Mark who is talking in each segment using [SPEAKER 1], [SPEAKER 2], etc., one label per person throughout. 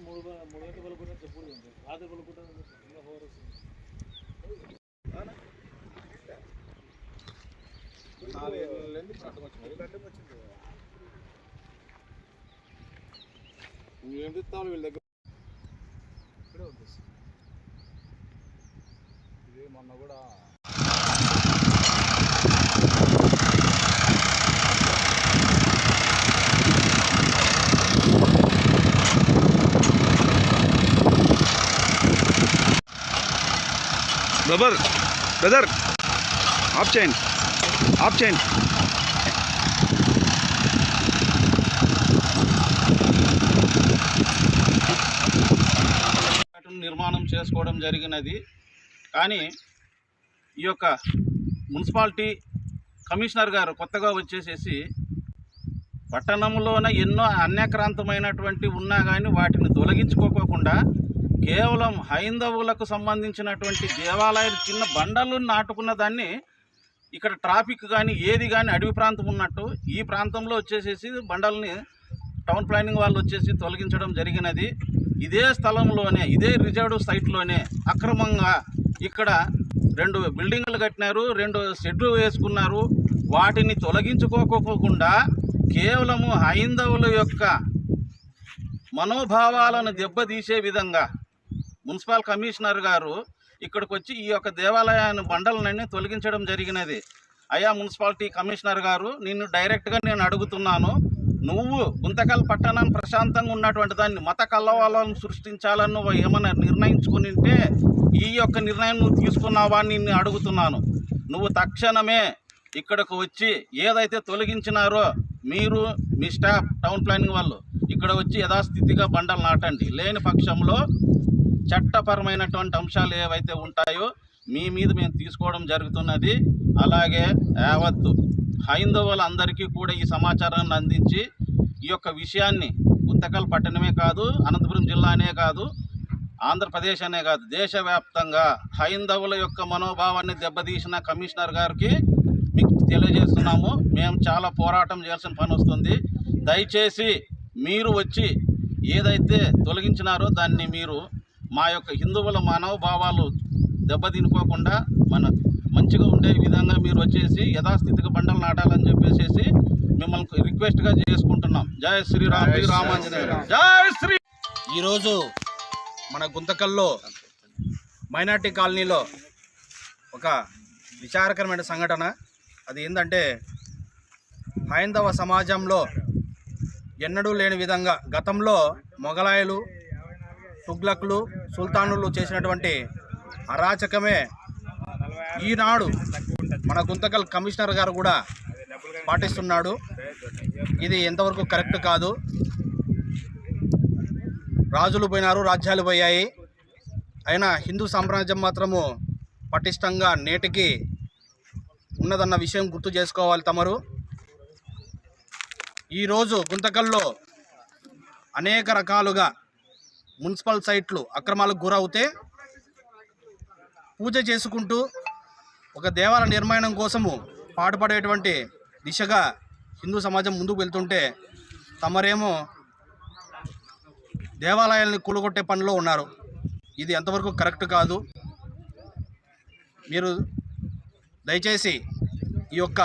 [SPEAKER 1] మూడు గంటలు పలుకుంటే చెప్పుడు రాత్రి పలుకుంటే ఇంకా ఫోర్
[SPEAKER 2] నువ్వేం చెప్తావు వీళ్ళ దగ్గర
[SPEAKER 1] ఇక్కడే ఉంది ఇది మొన్న కూడా
[SPEAKER 3] బ్రదర్ బ్రదర్ ఆఫ్ చేయండి ఆఫ్ చేయండి
[SPEAKER 2] నిర్మాణం చేసుకోవడం జరిగినది. కానీ ఈ యొక్క మున్సిపాలిటీ కమిషనర్ గారు కొత్తగా వచ్చేసేసి పట్టణంలోన ఎన్నో అన్యక్రాంతమైనటువంటి ఉన్నా కానీ వాటిని తొలగించుకోకుండా కేవలం హైందవులకు సంబంధించినటువంటి దేవాలయాలు చిన్న బండలు నాటుకున్న దాన్ని ఇక్కడ ట్రాఫిక్ కానీ ఏది కానీ అడవి ప్రాంతం ఉన్నట్టు ఈ ప్రాంతంలో వచ్చేసేసి బండల్ని టౌన్ ప్లానింగ్ వాళ్ళు వచ్చేసి తొలగించడం జరిగినది. ఇదే స్థలంలోనే ఇదే రిజర్వ్డ్ సైట్లోనే అక్రమంగా ఇక్కడ రెండు బిల్డింగ్లు కట్టినారు రెండు షెడ్లు వేసుకున్నారు. వాటిని తొలగించుకోకోకుండా కేవలము హైందవుల యొక్క మనోభావాలను దెబ్బతీసే విధంగా మున్సిపల్ కమిషనర్ గారు ఇక్కడికి వచ్చి ఈ యొక్క దేవాలయాన్ని బండలనన్నీ తొలగించడం జరిగినది. అయ్యా మున్సిపాలిటీ కమిషనర్ గారు నిన్ను డైరెక్ట్గా నేను అడుగుతున్నాను. నువ్వు గుంతకల్ పట్టణాన్ని ప్రశాంతంగా ఉన్నటువంటి దాన్ని మత కల్లవాళ్ళను సృష్టించాలని నువ్వు ఏమైనా నిర్ణయించుకుని ఉంటే ఈ యొక్క నిర్ణయం నువ్వు తీసుకున్నావా నిన్ను అడుగుతున్నాను. నువ్వు తక్షణమే ఇక్కడకు వచ్చి ఏదైతే తొలగించినారో మీరు మీ స్టాఫ్ టౌన్ ప్లానింగ్ వాళ్ళు ఇక్కడ వచ్చి యథాస్థితిగా బండలు నాటండి. లేని పక్షంలో చట్టపరమైనటువంటి అంశాలు ఏవైతే ఉంటాయో మీ మీద మేము తీసుకోవడం జరుగుతున్నది. అలాగే యావత్తు హైందవులందరికీ కూడా ఈ సమాచారాన్ని అందించి ఈ యొక్క విషయాన్ని గుంతకల్ పట్టణమే కాదు అనంతపురం జిల్లానే కాదు ఆంధ్రప్రదేశ్ అనే కాదు దేశవ్యాప్తంగా హైందవుల యొక్క మనోభావాన్ని దెబ్బతీసిన కమిషనర్ గారికి మీకు తెలియజేస్తున్నాము. మేము చాలా పోరాటం చేయాల్సిన పని వస్తుంది. దయచేసి మీరు వచ్చి ఏదైతే తొలగించినారో దాన్ని మీరు మా యొక్క హిందువుల మనోభావాలు దెబ్బతినుకోకుండా మన మంచిగా ఉండే విధంగా మీరు వచ్చేసి యథాస్థితిగా బండలు నాటాలని చెప్పేసి మిమ్మల్ని రిక్వెస్ట్గా చేసుకుంటున్నాం. జై శ్రీరామ్ రామాంజనేయ జై శ్రీ
[SPEAKER 4] ఈరోజు మన గుంతకల్లో మైనార్టీ కాలనీలో ఒక విచారకరమైన సంఘటన. అది ఏంటంటే హైందవ సమాజంలో ఎన్నడూ లేని విధంగా గతంలో మొఘలాయులు తుగ్లక్లు సుల్తానులు చేసినటువంటి అరాచకమే ఈనాడు మన గుంతకల్ కమిషనర్ గారు కూడా పాటిస్తున్నాడు. ఇది ఎంతవరకు కరెక్ట్ కాదు. రాజులు పోయినారు రాజ్యాలు పోయాయి. అయినా హిందూ సామ్రాజ్యం మాత్రము పటిష్టంగా నేటికి ఉన్నదన్న విషయం గుర్తు చేసుకోవాలి తమరు. ఈరోజు గుంతకల్లో అనేక రకాలుగా మున్సిపల్ సైట్లు అక్రమాలకు గురవుతే పూజ చేసుకుంటూ ఒక దేవాలయ నిర్మాణం కోసము పాటుపడేటువంటి దిశగా హిందూ సమాజం ముందుకు వెళ్తుంటే తమరేమో దేవాలయాల్ని కూలగొట్టే పనిలో ఉన్నారు. ఇది ఎంతవరకు కరెక్ట్ కాదు. మీరు దయచేసి ఈ యొక్క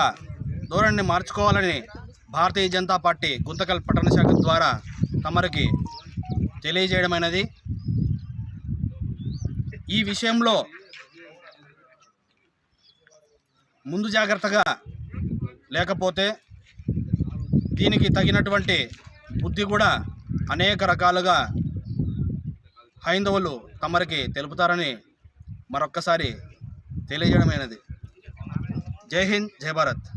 [SPEAKER 4] ధోరణిని మార్చుకోవాలని భారతీయ జనతా పార్టీ గుంతకల్ పట్టణ శాఖ ద్వారా తమరికి తెలియజేయడమైనది ఈ విషయంలో ముందు జాగ్రత్తగా లేకపోతే దీనికి తగినటువంటి బుద్ధి కూడా అనేక రకాలుగా హైందవులు తమరికి తెలుపుతారని మరొక్కసారి తెలియజేయడమైనది. జై హింద్ జై భారత్.